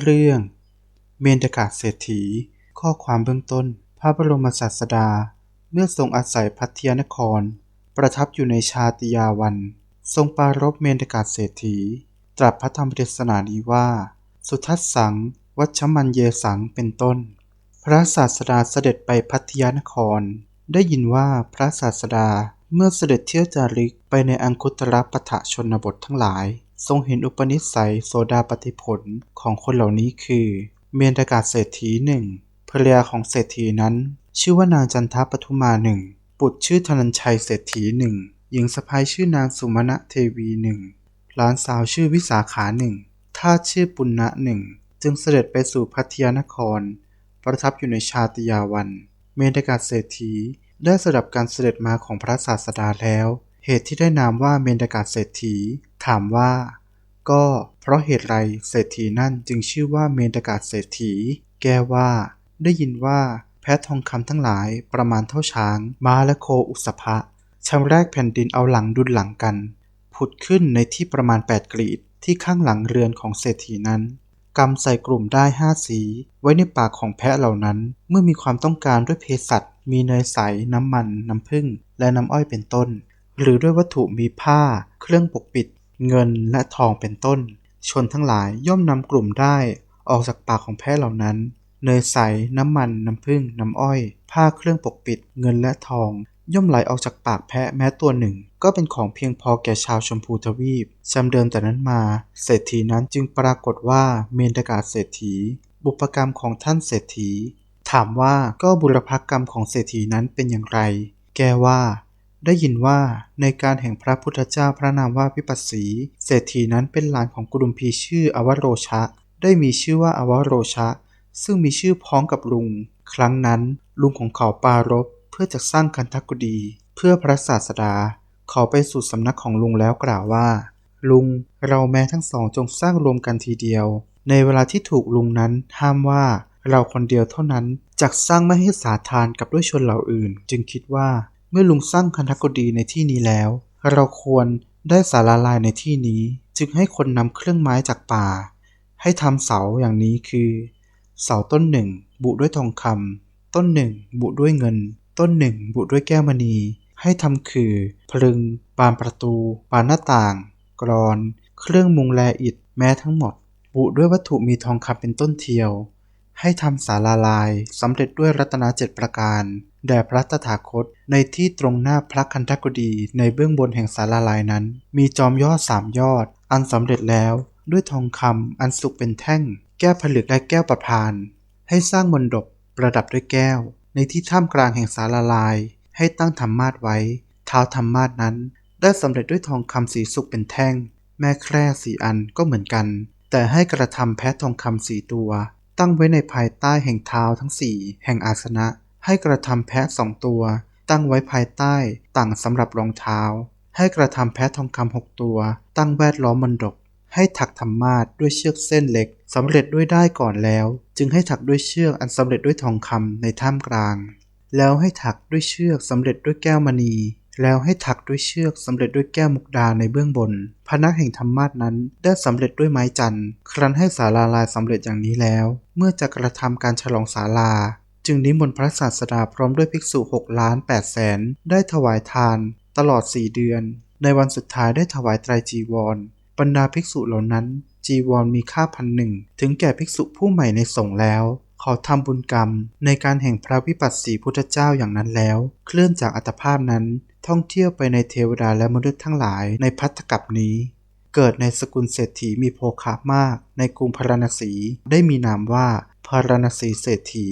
เรื่อง เมนตกาศเศรษฐี ข้อความเบื้องต้น พระบรมศาสดา เมื่อทรงอาศัยพัทยานคร ประทับอยู่ในชาติยาวัน ทรงปรารบเมนตกาศเศรษฐี ตรัสพระธรรมเทศนานี้ว่า สุทัสสัง วัชมันเยสังเป็นต้น พระศาสดาเสด็จไปพัทยานคร ได้ยินว่าพระศาสดาเมื่อเสด็จเที่ยวจาริกไปในอังคุตรปฐะชนบททั้งหลาย ทรงเห็นอุปนิสัยโสดาปฏิผลของคนเหล่านี้คือ เมนตกาศเศรษฐีหนึ่งภรรยาของเศรษฐีนั้น ชื่อว่านางจันทปทุมาหนึ่งบุตรชื่อธนัญชัยเศรษฐีหนึ่งหญิงสะพ้ายชื่อนางสุมาณะเทวีหนึ่งหลานสาวชื่อวิสาขาหนึ่งทาชื่อปุณณะหนึ่งจึงเสด็จไปสู่พัทยานคร ประทับอยู่ในชาติยาวัน เมนตกาศเศรษฐีได้สดับการเสด็จมาของพระศาสดาแล้ว เหตุที่ได้นามว่าเมนตกาเศรษฐี ถามว่า ก็เพราะเหตุไรเศรษฐีนั่นจึงชื่อว่าเมนตกาเศรษฐี แก้ว่า ได้ยินว่าแพททองคำทั้งหลายประมาณเท่าช้าง ม้าและโคอุสภะชำแรกแผ่นดินเอาหลังดุลหลังกัน ผุดขึ้นในที่ประมาณ 8กรีดที่ข้างหลังเรือนของเศรษฐีนั้นกำใส่กลุ่มได้ห้าสี ไว้ในปากของแพะเหล่านั้น เมื่อมีความต้องการด้วยเภสัชมีเนยใส น้ำมัน น้ำผึ้งและน้ำอ้อยเป็นต้น หรือด้วยวัตถุมีผ้า เครื่องปกปิด เงินและทองเป็นต้น ชนทั้งหลายย่อมนำกลุ่มได้ ออกจากปากของแพะเหล่านั้น เนยใส น้ำมัน น้ำผึ้ง น้ำอ้อย ผ้าเครื่องปกปิด เงินและทอง ย่อมไหลออกจากปากแพะแม้ตัวหนึ่ง ก็เป็นของเพียงพอแก่ชาวชมพูทวีปจำเดิมแต่นั้นมา เศรษฐีนั้นจึงปรากฏว่าเมนตกาเศรษฐี บุพกรรมของท่านเศรษฐี ถามว่าก็บุรพกรรมของเศรษฐีนั้นเป็นอย่างไร แกว่า ได้ยินว่าในการแห่งพระพุทธเจ้าพระนามว่าพิปัสสี เศรษฐีนั้นเป็นหลานของกุดุมพีชื่ออวโรชะ ได้มีชื่อว่าอวโรชะ ซึ่งมีชื่อพ้องกับลุง ครั้งนั้นลุงของเขาปารบเพื่อจะสร้างคันทักุดี เพื่อพระศาสดา เขาไปสู่สำนักของลุงแล้วกล่าวว่า ลุงเราแม้ทั้งสองจงสร้างรวมกันทีเดียว ในเวลาที่ถูกลุงนั้นห้ามว่าเราคนเดียวเท่านั้นจักสร้างไม่ให้สาทานกับด้วยชนเหล่าอื่น จึงคิดว่า เมื่อลุงสร้างคันธกดีในที่นี้แล้ว เราควรได้สาราลายในที่นี้ จึงให้คนนำเครื่องไม้จากป่า ให้ทำเสาอย่างนี้คือ เสาต้นหนึ่ง บุด้วยทองคำต้นหนึ่ง บุด้วยเงิน ต้นหนึ่ง บุด้วยแก้วมณี ให้ทำคือพลึงบานประตู บานหน้าต่าง กรอน เครื่องมุงแลอิฐแม้ทั้งหมด บุด้วยวัตถุมีทองคำเป็นต้นเทียว ให้ทำสาลาลายสำเร็จด้วยรัตนเจ็ดประการ แด่พระตถาคต ในที่ตรงหน้าพระคันธกุฎีในเบื้องบนแห่งสาลาลายนั้น มีจอมยอดสามยอด อันสำเร็จแล้ว ด้วยทองคำอันสุกเป็นแท่ง แก้วผลึกและแก้วประพาน ให้สร้างมนดบประดับด้วยแก้ว ในที่ท่ามกลางแห่งสาลาลาย ให้ตั้งธรรมาทไว้ เท้าธรรมาทนั้น ได้สำเร็จด้วยทองคำสีสุกเป็นแท่ง แม่แคร่สีอันก็เหมือนกัน แต่ให้กระทำแพะทองคำสีตัว ตั้งไว้ในภายใต้แห่งเท้าทั้งสี่แห่งอาสนะ ให้กระทำแพะสองตัว ตั้งไว้ภายใต้ต่างสำหรับรองเท้า ให้กระทำแพะทองคำหกตัว ตั้งแวดล้อมมันดก ให้ถักธรรมาทด้วยเชือกเส้นเล็กสำเร็จด้วยได้ก่อนแล้ว จึงให้ถักด้วยเชือกอันสำเร็จด้วยทองคำในท่ามกลาง แล้วให้ถักด้วยเชือกสำเร็จด้วยแก้วมณีแล้วให้ถักด้วยเชือกสำเร็จด้วยแก้วมุกดาในเบื้องบน พนักแห่งธรรมาทนั้นได้สำเร็จด้วยไม้จันทร์ ครั้นให้ศาลาลายสำเร็จอย่างนี้แล้ว เมื่อจะกระทำการฉลองศาลา จึงนิมนต์พระศาสดาพร้อมด้วยภิกษุหกล้านแปดแสนได้ถวายทาน ตลอดสี่เดือน ในวันสุดท้ายได้ถวายไตรจีวร บรรดาภิกษุเหล่านั้น จีวรมีค่าพันหนึ่งถึงแก่ภิกษุผู้ใหม่ในสงฆ์แล้ว ขอทำบุญกรรม ในการแห่งพระวิปัสสีพุทธเจ้าอย่างนั้นแล้ว เคลื่อนจากอัตภาพนั้น ท่องเที่ยวไปในเทวดาและมนุษย์ทั้งหลายในพัทธกับนี้เกิดในสกุลเศรษฐีมีโภคามาก ในกรุงพาราณสี ได้มีนามว่าพาราณสีเศรษฐี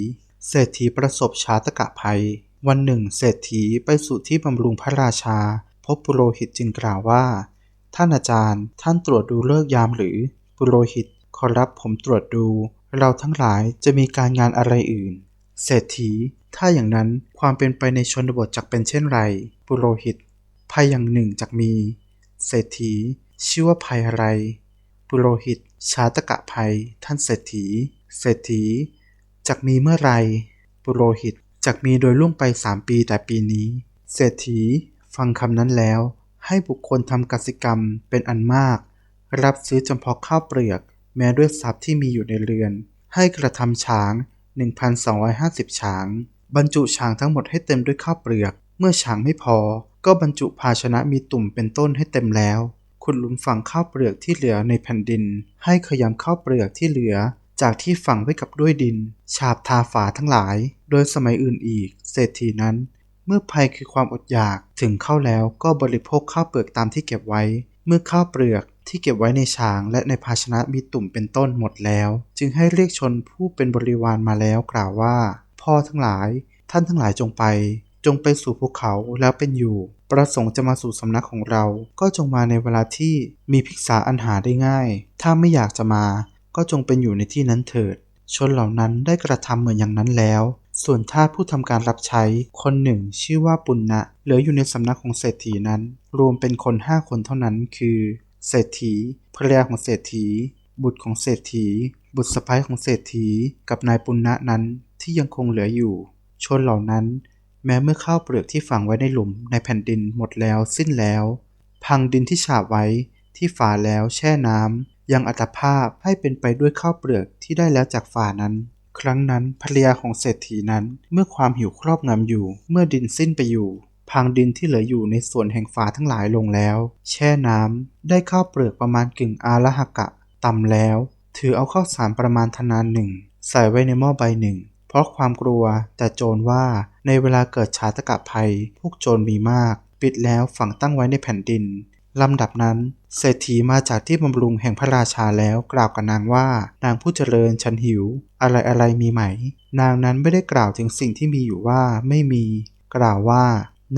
เศรษฐีประสบชาตกะภัย วันหนึ่ง เศรษฐีไปสู่ที่บำรุงพระราชา พบปุโรหิตจึงกล่าวว่า ท่านอาจารย์ ท่านตรวจดูเลิกยามหรือ ปุโรหิต ขอรับผมตรวจดู เราทั้งหลายจะมีการงานอะไรอื่น เศรษฐี ถ้าอย่างนั้นความเป็นไปในชนบทจักเป็นเช่นไร ปุโรหิต ภัยอย่างหนึ่งจักมี เศรษฐี ชื่อว่าภัยอะไร ปุโรหิต ชาตกะภัย ท่านเศรษฐี เศรษฐี จักมีเมื่อไร ปุโรหิตจักมีโดยล่วงไปสามปีแต่ปีนี้ เศรษฐี ฟังคำนั้นแล้ว ให้บุคคลทำกสิกรรมเป็นอันมาก รับซื้อจำพาะข้าวเปลือก แม้ด้วยทรัพย์ที่มีอยู่ในเรือน ให้กระทำฉาง 1,250ฉาง บรรจุฉางทั้งหมดให้เต็มด้วยข้าวเปลือก เมื่อฉางไม่พอ ก็บรรจุภาชนะมีตุ่มเป็นต้นให้เต็มแล้วขุดหลุมฝังข้าวเปลือกที่เหลือในแผ่นดิน ให้ขยำข้าวเปลือกที่เหลือ จากที่ฝังไว้กับด้วยดิน ฉาบทาฝาทั้งหลาย โดยสมัยอื่นอีก เศรษฐีนั้น เมื่อภัยคือความอดอยากถึงเข้าแล้วก็บริโภคข้าวเปลือกตามที่เก็บไว้ เมื่อข้าวเปลือกที่เก็บไว้ในฉางและในภาชนะมีตุ่มเป็นต้นหมดแล้ว จึงให้เรียกชนผู้เป็นบริวารมาแล้วกล่าวว่า พ่อทั้งหลาย ท่านทั้งหลายจงไป จงไปสู่ภูเขาแล้วเป็นอยู่ ประสงค์จะมาสู่สำนักของเรา ก็จงมาในเวลาที่มีภิกษาอันหาได้ง่าย ถ้าไม่อยากจะมา ก็จงเป็นอยู่ในที่นั้นเถิด ชนเหล่านั้นได้กระทำเหมือนอย่างนั้นแล้ว ส่วนทาสผู้ทำการรับใช้ คนหนึ่งชื่อว่าปุณณะเหลืออยู่ในสำนักของเศรษฐีนั้น รวมเป็นคนห้าคนเท่านั้น คือ เศรษฐีภรรยาของเศรษฐี บุตรของเศรษฐี บุตรสะใภ้ของเศรษฐี กับนายปุณณะนั้นที่ยังคงเหลืออยู่ ชนเหล่านั้น แม้เมื่อข้าวเปลือกที่ฝังไว้ในหลุมในแผ่นดินหมดแล้วสิ้นแล้ว พังดินที่ฉาบไว้ที่ฝาแล้วแช่น้ำ ยังอัตภาพให้เป็นไปด้วยข้าวเปลือกที่ได้แล้วจากฝานั้น ครั้งนั้นภรรยาของเศรษฐีนั้นเมื่อความหิวครอบงำอยู่ เมื่อดินสิ้นไปอยู่พังดินที่เหลืออยู่ในส่วนแห่งฝาทั้งหลายลงแล้ว แช่น้ำได้ข้าวเปลือกประมาณกึ่งอาละหกะตำแล้ว ถือเอาข้าวสารประมาณธนานหนึ่งใส่ไว้ในหม้อใบหนึ่ง เพราะความกลัวแต่โจรว่าในเวลาเกิดชาตกะภัย พวกโจรมีมาก ปิดแล้วฝังตั้งไว้ในแผ่นดิน ลำดับนั้น เศรษฐีมาจากที่บำรุงแห่งพระราชาแล้วกล่าวกับนางว่านางผู้เจริญฉันหิว อะไรอะไรมีไหม นางนั้นไม่ได้กล่าวถึงสิ่งที่มีอยู่ว่าไม่มี กล่าวว่า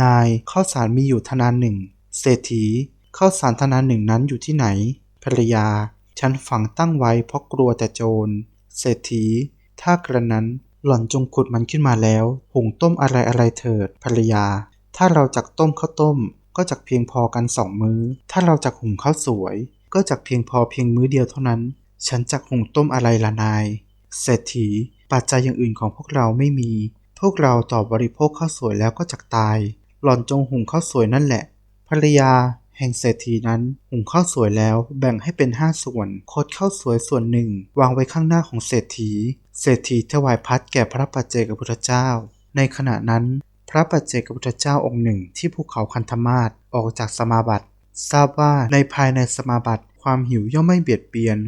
นายข้าวสารมีอยู่ธนานหนึ่งเศรษฐีข้าวสารธนานหนึ่งนั้นอยู่ที่ไหน ภรรยา ฉันฝังตั้งไว้เพราะกลัวแต่โจร เศรษฐี ถ้ากระนั้นหล่อนจงขุดมันขึ้นมาแล้ว หุงต้มอะไรอะไรเถิดภรรยา ถ้าเราจักต้มข้าวต้ม ก็จักเพียงพอกันสองมื้อ ถ้าเราจักหุงข้าวสวย ก็จักเพียงพอเพียงมื้อเดียวเท่านั้น ฉันจักหุงต้มอะไรละนาย เศรษฐี ปัจจัยอย่างอื่นของพวกเราไม่มี พวกเราต่อบริโภคข้าวสวยแล้วก็จักตาย หล่อนจงหุงข้าวสวยนั่นแหละ ภรรยา แห่งเศรษฐีนั้นหุงข้าวสวยแล้วแบ่งให้เป็นห้าส่วนโคดข้าวสวยส่วนหนึ่ง วางไว้ข้างหน้าของเศรษฐี เศรษฐีถวายพัดแก่พระปัจเจกพุทธเจ้า ในขณะนั้น พระปัจเจกพุทธเจ้าองค์หนึ่งที่ภูเขาคันธมาศออกจากสมาบัติ ทราบว่าในภายในสมาบัติความหิวย่อมไม่เบียดเบียน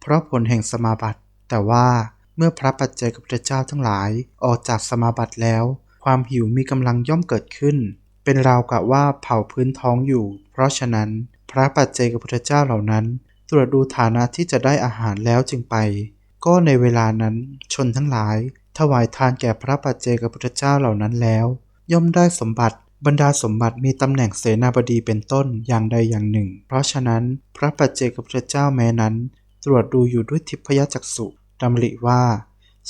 เพราะผลแห่งสมาบัติ แต่ว่าเมื่อพระปัจเจกพุทธเจ้าทั้งหลายออกจากสมาบัติแล้ว ความหิวมีกำลังย่อมเกิดขึ้น เป็นราวกับว่าเผาพื้นท้องอยู่ เพราะฉะนั้น พระปัจเจกพุทธเจ้าเหล่านั้น ตรวจดูฐานะที่จะได้อาหารแล้วจึงไป ก็ในเวลานั้นชนทั้งหลาย ถวายทานแก่พระปัจเจกพุทธเจ้าเหล่านั้นแล้ว ย่อมได้สมบัติ บรรดาสมบัติมีตำแหน่งเสนาบดีเป็นต้นอย่างใดอย่างหนึ่ง เพราะฉะนั้นพระปัจเจกพุทธเจ้าแม้นั้น ตรวจดูอยู่ด้วยทิพยจักษุดำริว่า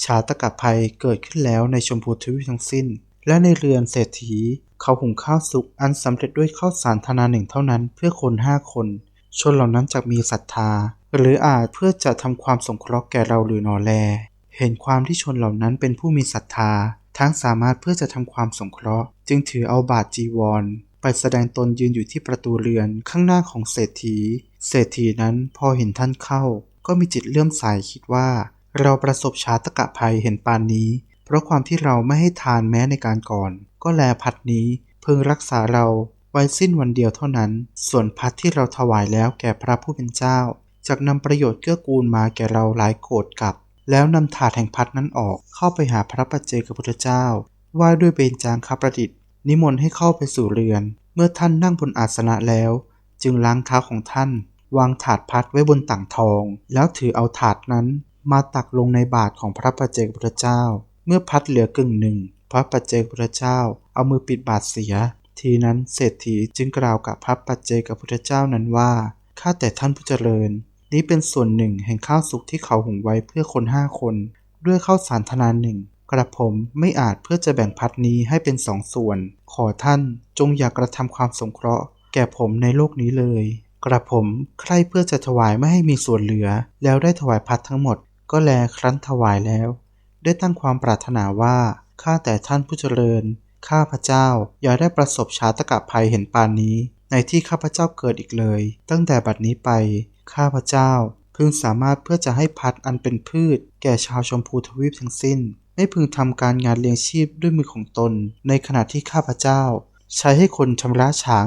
ชาตกภัยเกิดขึ้นแล้วในชมพูทวีทั้งสิ้น และในเรือนเศรษฐี เขาหุงข้าวสุกอันสำเร็จด้วยข้าวสารธนาหนึ่งเท่านั้นเพื่อคนห้าคนชนเหล่านั้นจะมีศรัทธา หรืออาจเพื่อจะทำความสงเคราะห์แก่เราหรือหนอแล เห็นความที่ชนเหล่านั้นเป็นผู้มีศรัทธา ทั้งสามารถเพื่อจะทำความสงเคราะห์ จึงถือเอาบาทจีวร ไปแสดงตนยืนอยู่ที่ประตูเรือนข้างหน้าของเศรษฐี เศรษฐีนั้นพอเห็นท่านเข้า ก็มีจิตเลื่อมใสคิดว่า เราประสบชาตกะภัยเห็นปานนี้ เพราะความที่เราไม่ให้ทานแม้ในการก่อน ก็แลพัดนี้เพิ่งรักษาเราไว้สิ้นวันเดียวเท่านั้น ส่วนพัดที่เราถวายแล้วแก่พระผู้เป็นเจ้าจากนำประโยชน์เกื้อกูลมาแก่เราหลายโกรธกับ แล้วนำถาดแห่งพัดนั้นออกเข้าไปหาพระปัจเจกพุทธเจ้าไหว้ด้วยเบญจางคประดิษฐ์ นิมนต์ให้เข้าไปสู่เรือน เมื่อท่านนั่งบนอาสนะแล้ว จึงล้างเท้าของท่าน วางถาดพัดไว้บนต่างทอง แล้วถือเอาถาดนั้นมาตักลงในบาทของพระปัจเจกพุทธเจ้า เมื่อพัดเหลือกึ่งหนึ่ง พระปัจเจกพุทธเจ้า เอามือปิดบาทเสีย ทีนั้นเศรษฐีจึงกล่าวกับพระปัจเจกพุทธเจ้านั้นว่าข้าแต่ท่านผู้เจริญ นี้เป็นส่วนหนึ่งแห่งข้าวสุกที่เขาหุงไว้เพื่อคนห้าคน ด้วยข้าวสารธนานหนึ่งกระผมไม่อาจเพื่อจะแบ่งพัดนี้ให้เป็นสองส่วน ขอท่านจงอย่ากระทำความสงเคราะห์ แก่ผมในโลกนี้เลย กระผมใคร่เพื่อจะถวายไม่ให้มีส่วนเหลือ แล้วได้ถวายพัดทั้งหมด ก็แลครั้นถวายแล้ว ได้ตั้งความปรารถนาว่าข้าแต่ท่านผู้เจริญ ข้าพระเจ้าอย่าได้ประสบชาตกะภัยเห็นปานนี้ ในที่ข้าพเจ้าเกิดอีกเลย ตั้งแต่บัดนี้ไป ข้าพระเจ้าพึงสามารถเพื่อจะให้พัดอันเป็นพืช แก่ชาวชมพูทวีปทั้งสิ้น ไม่พึงทำการงานเลี้ยงชีพด้วยมือของตน ในขณะที่ข้าพเจ้า ใช้ให้คนชำระช้าง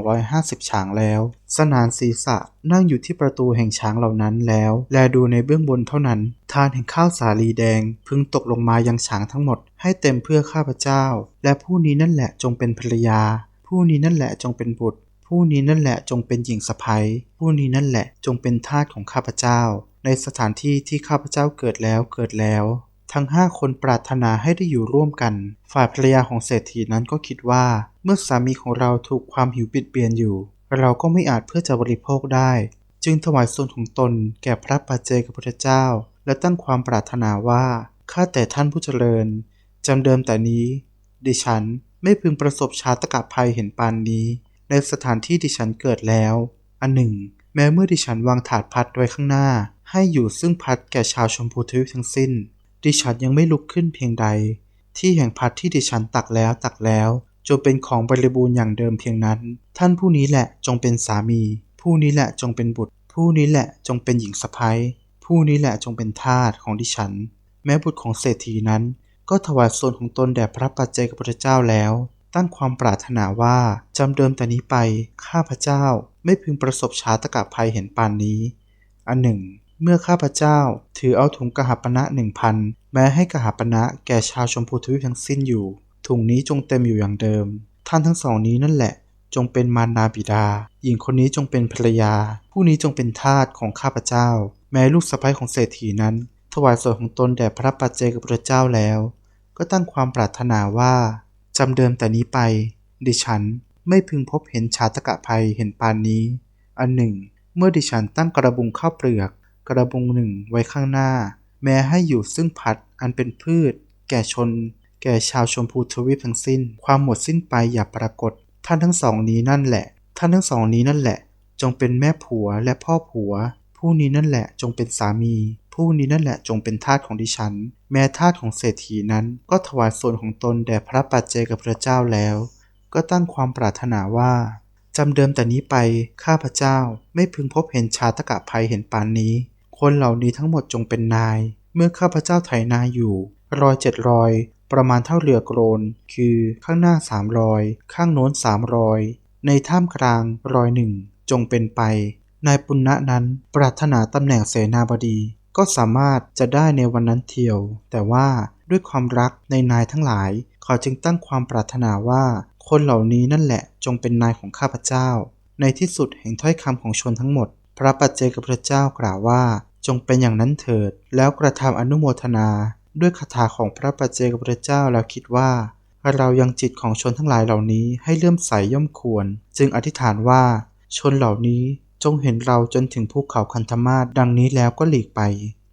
1,250ช้างแล้ว สนานศีรษะนั่งอยู่ที่ประตูแห่งช้างเหล่านั้นแล้ว แลดูในเบื้องบนเท่านั้น ทานแห่งข้าวสาลีแดง พึงตกลงมายังช้างทั้งหมด ให้เต็มเพื่อข้าพเจ้า และผู้นี้นั่นแหละจงเป็นภรรยา ผู้นี้นั่นแหละจงเป็นบุตร ผู้นี้นั่นแหละจงเป็นหญิงสะใภ้ผู้นี้นั่นแหละจงเป็นทาสของข้าพเจ้า ในสถานที่ที่ข้าพเจ้าเกิดแล้วเกิดแล้ว ทั้งห้าคนปรารถนาให้ได้อยู่ร่วมกัน ฝ่ายภรรยาของเศรษฐีนั้นก็คิดว่า เมื่อสามีของเราถูกความหิวบิดเบียนอยู่ เราก็ไม่อาจเพื่อจะบริโภคได้ จึงถวายส่วนของตนแก่พระปัจเจกพุทธเจ้า และตั้งความปรารถนาว่าข้าแต่ท่านผู้เจริญจำเดิมแต่นี้ ดิฉันไม่พึงประสบชาตกภัยเห็นปานนี้ ในสถานที่ดิฉันเกิดแล้ว อันหนึ่ง แม้เมื่อดิฉันวางถาดพัดไว้ข้างหน้า ให้อยู่ซึ่งพัดแก่ชาวชมพูทวีปทั้งสิ้น ดิฉันยังไม่ลุกขึ้นเพียงใด ที่แห่งพัดที่ดิฉันตักแล้วตักแล้วจงเป็นของบริบูรณ์อย่างเดิมเพียงนั้น ท่านผู้นี้แหละจงเป็นสามี ผู้นี้แหละจงเป็นบุตร ผู้นี้แหละจงเป็นหญิงสะใภ้ผู้นี้แหละจงเป็นทาสของดิฉัน แม้บุตรของเศรษฐีนั้น ก็ถวายส่วนของตนแด่พระปัจเจกพุทธเจ้าแล้ว ตั้งความปรารถนาว่าจำเดิมแต่นี้ไป ข้าพเจ้าไม่พึงประสบชาตกภัยเห็นปานนี้ อันหนึ่ง เมื่อข้าพเจ้าถือเอาถุงกหปณะหนึ่งพันแม้ให้กหปณะแก่ชาวชมพูทวีปทั้งสิ้นอยู่ ถุงนี้จงเต็มอยู่อย่างเดิม ท่านทั้งสองนี้นั่นแหละ จงเป็นมารดาบิดา หญิงคนนี้จงเป็นภรรยา ผู้นี้จงเป็นทาสของข้าพเจ้า แม้ลูกสะใภ้ของเศรษฐีนั้น ถวายส่วนของตนแด่พระปัจเจกพุทธเจ้าแล้ว ก็ตั้งความปรารถนาว่า จำเดิมแต่นี้ไป ดิฉันไม่พึงพบเห็นชาตกภัยเห็นปานนี้ อันหนึ่ง เมื่อดิฉันตั้งกระบุงข้าวเปลือก กระบุงหนึ่งไว้ข้างหน้า แม้ให้อยู่ซึ่งพัดอันเป็นพืช แก่ชน แก่ชาวชมพูทวีปทั้งสิ้น ความหมดสิ้นไปอย่าปรากฏ ท่านทั้งสองนี้นั่นแหละ ท่านทั้งสองนี้นั่นแหละ จงเป็นแม่ผัวและพ่อผัว ผู้นี้นั่นแหละจงเป็นสามี ผู้นี้นั่นแหละจงเป็นทาสของดิฉัน แม้ทาสของเศรษฐีนั้นก็ถวายส่วนของตนแด่พระปัจเจกพุทธเจ้าแล้ว ก็ตั้งความปรารถนาว่าจำเดิมแต่นี้ไปข้าพเจ้าไม่พึงพบเห็นชาตกะภัยเห็นปานนี้ คนเหล่านี้ทั้งหมดจงเป็นนาย เมื่อข้าพเจ้าไถนาอยู่รอยเจ็ดรอยประมาณเท่าเรือโกรน คือข้างหน้าสามรอยข้างโน้นสามรอยในท่ามกลางรอยหนึ่งจงเป็นไป นายปุณณะนั้นปรารถนาตำแหน่งเสนาบดี ก็สามารถจะได้ในวันนั้นเทียว แต่ว่าด้วยความรักในนายทั้งหลาย เขาจึงตั้งความปรารถนาว่า คนเหล่านี้นั่นแหละจงเป็นนายของข้าพเจ้า ในที่สุดแห่งถ้อยคำของชนทั้งหมด พระปัจเจกพุทธเจ้ากล่าวว่า จงเป็นอย่างนั้นเถิด แล้วกระทำอนุโมทนา ด้วยคาถาของพระปัจเจกพุทธเจ้าแล้วคิดว่าเรายังจิตของชนทั้งหลายเหล่านี้ให้เลื่อมใสย่อมควร จึงอธิษฐานว่าชนเหล่านี้ จงเห็นเราจนถึงภูเขาคันธมาศดังนี้แล้วก็หลีกไป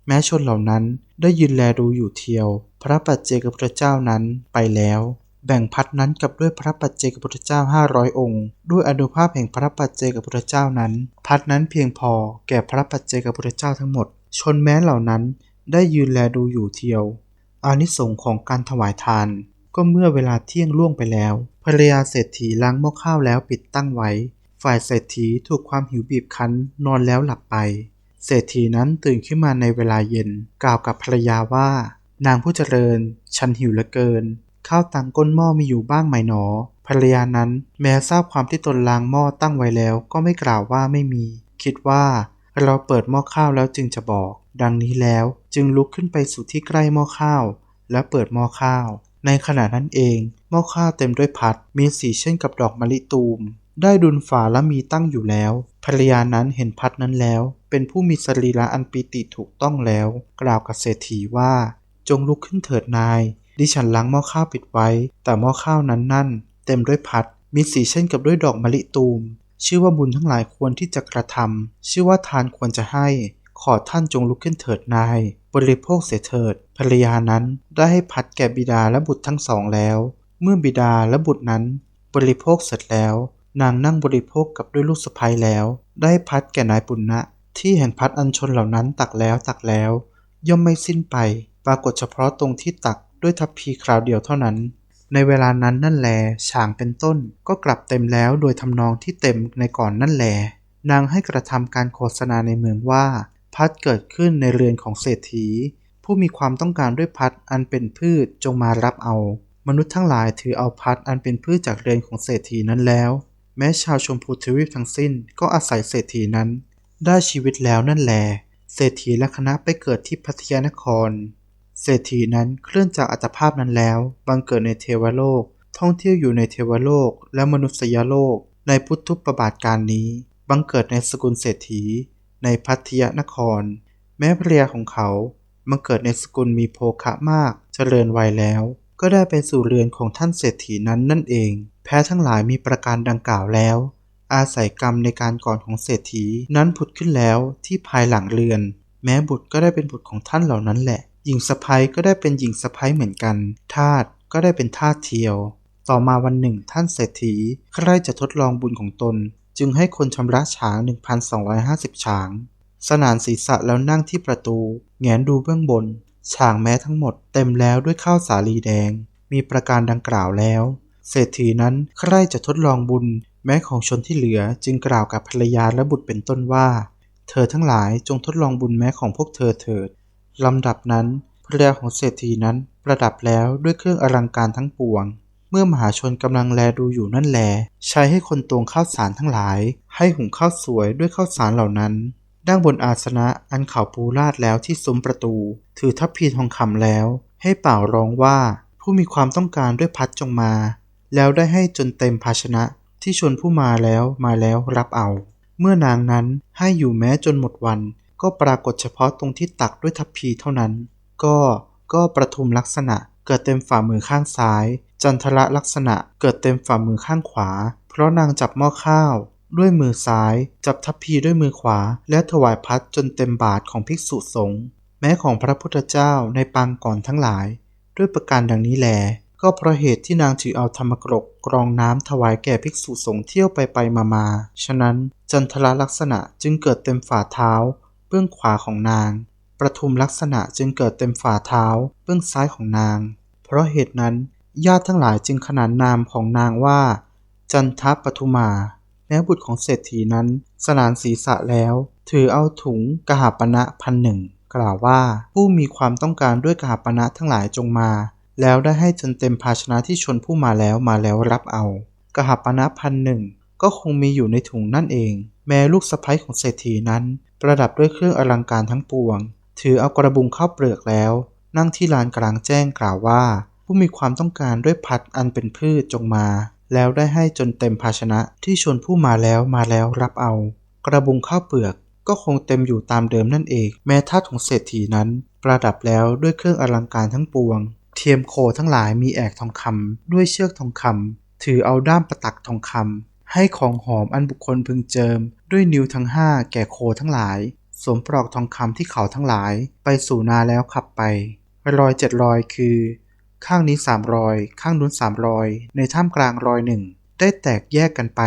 แม้ชนเหล่านั้นได้ยืนแลดูอยู่เทียว พระปัจเจกพุทธเจ้านั้นไปแล้ว แบ่งพัดนั้นกับด้วยพระปัจเจกพุทธเจ้าห้าร้อยองค์ ด้วยอนุภาพแห่งพระปัจเจกพุทธเจ้านั้น พัดนั้นเพียงพอแก่พระปัจเจกพุทธเจ้าทั้งหมด ชนแม้เหล่านั้นได้ยืนแลดูอยู่เทียว อานิสงส์ของการถวายทาน ก็เมื่อเวลาเที่ยงล่วงไปแล้วภรรยาเศรษฐีล้างหม้อข้าวแล้วปิดตั้งไว้ ฝ่ายเศรษฐีถูกความหิวบีบคั้นนอนแล้วหลับไป เศรษฐีนั้นตื่นขึ้นมาในเวลาเย็น กล่าวกับภรรยาว่า นางผู้เจริญ ฉันหิวเหลือเกิน ข้าวตังก้นหม้อมีอยู่บ้างไหมหนอ ภรรยานั้นแม้ทราบความที่ตนล้างหม้อตั้งไว้แล้วก็ไม่กล่าวว่าไม่มี คิดว่าเราเปิดหม้อข้าวแล้วจึงจะบอก ดังนี้แล้วจึงลุกขึ้นไปสู่ที่ใกล้หม้อข้าว แล้วเปิดหม้อข้าว ในขณะนั้นเองหม้อข้าวเต็มด้วยพัดมีสีเช่นกับดอกมะลิตูม ได้ดุลฝาและมีตั้งอยู่แล้วภรรยานั้นเห็นพัดนั้นแล้ว เป็นผู้มีสรีระอันปีติถูกต้องแล้ว กล่าวกับเศรษฐีว่า จงลุกขึ้นเถิดนาย ดิฉันล้างหม้อข้าวปิดไว้ แต่หม้อข้าวนั้นนั่น เต็มด้วยพัด มีสีเช่นกับด้วยดอกมะลิตูม ชื่อว่าบุญทั้งหลายควรที่จะกระทำชื่อว่าทานควรจะให้ ขอท่านจงลุกขึ้นเถิดนาย บริโภคเสียเถิด ภรรยานั้นได้ให้พัดแก่บิดาและบุตรทั้งสองแล้ว เมื่อบิดาและบุตรนั้น บริโภคเสร็จแล้ว นางนั่งบริโภคกับด้วยลูกสะใภ้แล้ว ได้พัดแก่นายปุณณะที่แห่งพัดอัญชนเหล่านั้นตักแล้วตักแล้ว ย่อมไม่สิ้นไป ปรากฏเฉพาะตรงที่ตักด้วยทัพพีคราวเดียวเท่านั้น ในเวลานั้นนั่นแลฉางเป็นต้น ก็กลับเต็มแล้วโดยทำนองที่เต็มในก่อนนั่นแล นางให้กระทำการโฆษณาในเมืองว่า พัดเกิดขึ้นในเรือนของเศรษฐี ผู้มีความต้องการด้วยพัดอันเป็นพืชจงมารับเอา มนุษย์ทั้งหลายถือเอาพัดอันเป็นพืชจากเรือนของเศรษฐีนั้นแล้ว แม้ชาวชมพูทวีปทั้งสิ้นก็อาศัยเศรษฐีนั้น ได้ชีวิตแล้วนั่นแลเศรษฐีและคณะไปเกิดที่พัทยานคร เศรษฐีนั้นเคลื่อนจากอัตภาพนั้นแล้ว บังเกิดในเทวโลก ท่องเที่ยวอยู่ในเทวโลกและมนุษยโลก ในพุทธุปบาทการนี้ บังเกิดในสกุลเศรษฐี ในพัทยานคร แม้ภรรยาของเขาบังเกิดในสกุลมีโภคะมาก เจริญวัยแล้ว ก็ได้ไปสู่เรือนของท่านเศรษฐีนั้นนั่นเอง แพ้ทั้งหลายมีประการดังกล่าวแล้ว อาศัยกรรมในการก่อนของเศรษฐีนั้นผุดขึ้นแล้วที่ภายหลังเรือน แม้บุตรก็ได้เป็นบุตรของท่านเหล่านั้นแหละ หญิงสะพ้ยก็ได้เป็นหญิงสะพ้ยเหมือนกัน ทาสก็ได้เป็นทาสเทียว ต่อมาวันหนึ่งท่านเศรษฐีใครจะทดลองบุญของตน จึงให้คนชำระฉาง 1,250ฉาง สนานศีรษะแล้วนั่งที่ประตู แงนดูเบื้องบนฉางแม้ทั้งหมดเต็มแล้วด้วยข้าวสาลีแดง มีประการดังกล่าวแล้ว เศรษฐีนั้นใครจะทดลองบุญแม้ของชนที่เหลือจึงกล่าวกับภรรยาและบุตรเป็นต้นว่า เธอทั้งหลายจงทดลองบุญแม้ของพวกเธอเถิดลำดับนั้นภรรยาของเศรษฐีนั้นประดับแล้วด้วยเครื่องอลังการทั้งปวง เมื่อมหาชนกำลังแลดูอยู่นั่นแล ใช้ให้คนตวงข้าวสารทั้งหลาย ให้หุงข้าวสวยด้วยข้าวสารเหล่านั้นดั้งบนอาสนะอันเขาปูราดแล้วที่ซุ้มประตู ถือทัพพีทองคำแล้ว ให้เป่าร้องว่า ผู้มีความต้องการด้วยพัดจงมา แล้วได้ให้จนเต็มภาชนะที่ชนผู้มาแล้วมาแล้วรับเอา เมื่อนางนั้นให้อยู่แม้จนหมดวัน ก็ปรากฏเฉพาะตรงที่ตักด้วยทัพพีเท่านั้น ก็ก็ประทุมลักษณะเกิดเต็มฝ่ามือข้างซ้าย จันทระลักษณะเกิดเต็มฝ่ามือข้างขวา เพราะนางจับหม้อข้าว ด้วยมือซ้าย จับทัพพีด้วยมือขวา และถวายพัดจนเต็มบาทของภิกษุสงฆ์แม้ของพระพุทธเจ้าในปางก่อนทั้งหลาย ด้วยประการดังนี้แล ก็เพราะเหตุที่นางถือเอาธรรมกรกกรองน้ำถวายแก่ภิกษุสงฆ์เที่ยวไปไปมามาฉะนั้นจันทระลักษณะจึงเกิดเต็มฝ่าเท้า เบื้องขวาของนาง ประทุมลักษณะจึงเกิดเต็มฝ่าเท้า เบื้องซ้ายของนาง เพราะเหตุนั้นญาติทั้งหลายจึงขนานนามของนางว่า จันทปทุมาแม้บุตรของเศรษฐีนั้น สนานศีรษะแล้ว ถือเอาถุงกหาปณะพันหนึ่งกล่าวว่าผู้มีความต้องการด้วยกหาปณะทั้งหลายจงมา แล้วได้ให้จนเต็มภาชนะที่ชนผู้มาแล้วมาแล้วรับเอา กหาปณะพันหนึ่งก็คงมีอยู่ในถุงนั่นเอง แม้ลูกสะใภ้ของเศรษฐีนั้น ประดับด้วยเครื่องอลังการทั้งปวง ถือเอากระบุงข้าวเปลือกแล้ว นั่งที่ลานกลางแจ้งกล่าวว่า ผู้มีความต้องการด้วยพัดอันเป็นพืชจงมา แล้วได้ให้จนเต็มภาชนะที่ชนผู้มาแล้วมาแล้วรับเอา กระบุงข้าวเปลือกก็คงเต็มอยู่ตามเดิมนั่นเอง แม้ท่าของเศรษฐีนั้น ประดับแล้วด้วยเครื่องอลังการทั้งปวง เทียมโคทั้งหลายมีแอกทองคำด้วยเชือกทองคำถือเอาด้ามประตักทองคำให้ของหอมอันบุคคลพึงเจิม ด้วยนิ้วทั้งห้าแก่โคทั้งหลาย สวมปลอกทองคำที่เขาทั้งหลายไปสู่นาแล้วขับไปรอยเจ็ดรอยคือ ข้างนี้สามรอย ข้างนู้นสามรอย ในท่ามกลางรอยหนึ่งได้แตกแยกกันไป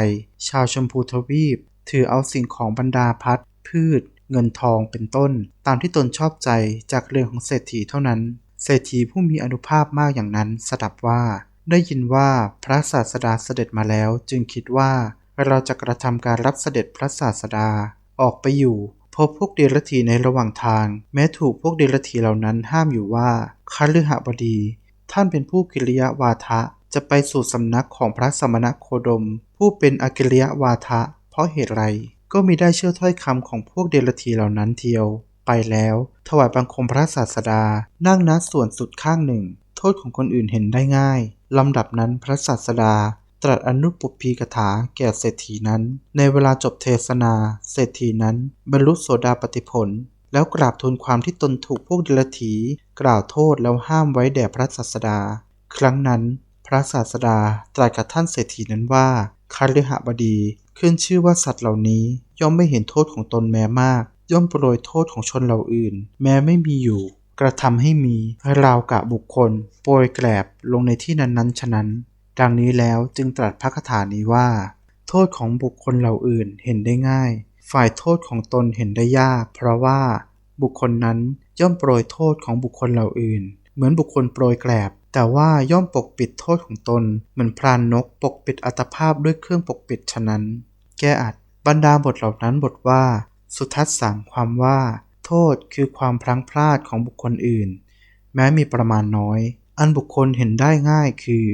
ชาวชมพูทวีป ถือเอาสิ่งของบรรดาพัดพืช เงินทองเป็นต้น ตามที่ตนชอบใจจากเรื่องของเศรษฐีเท่านั้น เศรษฐีผู้มีอนุภาพมากอย่างนั้นสดับว่า ได้ยินว่าพระศาสดาเสด็จมาแล้วจึงคิดว่าเราจะกระทำการรับเสด็จพระศาสดาออกไปอยู่ พบพวกเดรัจฉีในระหว่างทาง แม้ถูกพวกเดรัจฉีเหล่านั้นห้ามอยู่ว่าคฤหบดี ท่านเป็นผู้กิริยาวาทะจะไปสู่สำนักของพระสมณโคดม ผู้เป็นอกิริยวาทะ เพราะเหตุไร ก็มีได้เชื่อถ้อยคำของพวกเดรัจฉีเหล่านั้นเทียว ไปแล้ว ถวายบังคมพระศาสดา นั่งนัดส่วนสุดข้างหนึ่ง โทษของคนอื่นเห็นได้ง่าย ลำดับนั้นพระศาสดา ตรัสอนุปปีกถาแก่เศรษฐีนั้น ในเวลาจบเทศนา เศรษฐีนั้น บรรลุโสดาปติผล แล้วกราบทูลความที่ตนถูกพวกเดรัจฉีกล่าวโทษแล้วห้ามไว้แด่พระศาสดา ครั้งนั้น พระศาสดาตรัสกับท่านเศรษฐีนั้นว่าคาฤหบดีขึ้นชื่อว่าสัตว์เหล่านี้ย่อมไม่เห็นโทษของตนแม้มาก ย่อมโปรยโทษของชนเหล่าอื่น แม้ไม่มีอยู่ กระทำให้มีราวกะบุคคล โปรยแกลบลงในที่นั้นๆฉะนั้น ดังนี้แล้วจึงตรัสพระคาถานี้ว่า โทษของบุคคลเหล่าอื่นเห็นได้ง่าย ฝ่ายโทษของตนเห็นได้ยาก เพราะว่าบุคคลนั้นย่อมโปรยโทษของบุคคลเหล่าอื่น เหมือนบุคคลโปรยแกลบ แต่ว่าย่อมปกปิดโทษของตน เหมือนพรานนกปกปิดอัตภาพด้วยเครื่องปกปิดฉะนั้น แก้อัดบรรดาบทเหล่านั้นบทว่า สุทัศน์สังความว่า โทษคือความพลั้งพลาดของบุคคลอื่น แม้มีประมาณน้อย อันบุคคลเห็นได้ง่ายคือ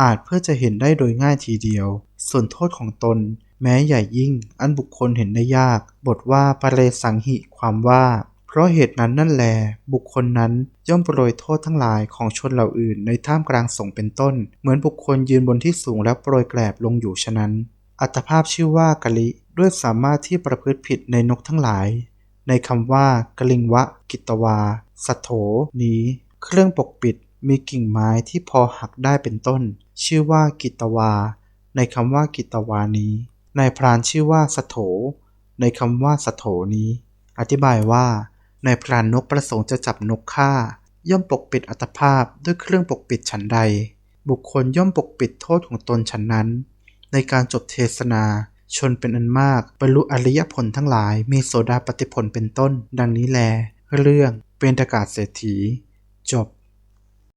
อาจเพื่อจะเห็นได้โดยง่ายทีเดียว ส่วนโทษของตน แม้ใหญ่ยิ่ง อันบุคคลเห็นได้ยาก บทว่าปเรสังหิความว่า เพราะเหตุนั้นนั่นแล บุคคลนั้นย่อมโปรยโทษทั้งหลายของชนเหล่าอื่น ในท่ามกลางสงเป็นต้น เหมือนบุคคลยืนบนที่สูงแล้วโปรยแกลบลงอยู่ฉะนั้นอัตภาพชื่อว่ากะลิ ด้วยสามารถที่ประพฤติผิดในนกทั้งหลาย ในคำว่ากลิงวะ กิตวา สัทโถ นี้ เครื่องปกปิดมีกิ่งไม้ที่พอหักได้เป็นต้น ชื่อว่ากิตวา ในคำว่ากิตวานี้ ในพรานชื่อว่าสัทโถ ในคำว่าสัทโถนี้ อธิบายว่า ในพรานนกประสงค์จะจับนกฆ่า ย่อมปกปิดอัตภาพด้วยเครื่องปกปิดฉันใด บุคคลย่อมปกปิดโทษของตนฉันนั้น ในการจบเทศนา ชนเป็นอันมากบรรลุอริยผลทั้งหลายมีโสดาปฏิผลเป็นต้น ดังนี้แล เรื่องเป็นตกาศเศรษฐี จบ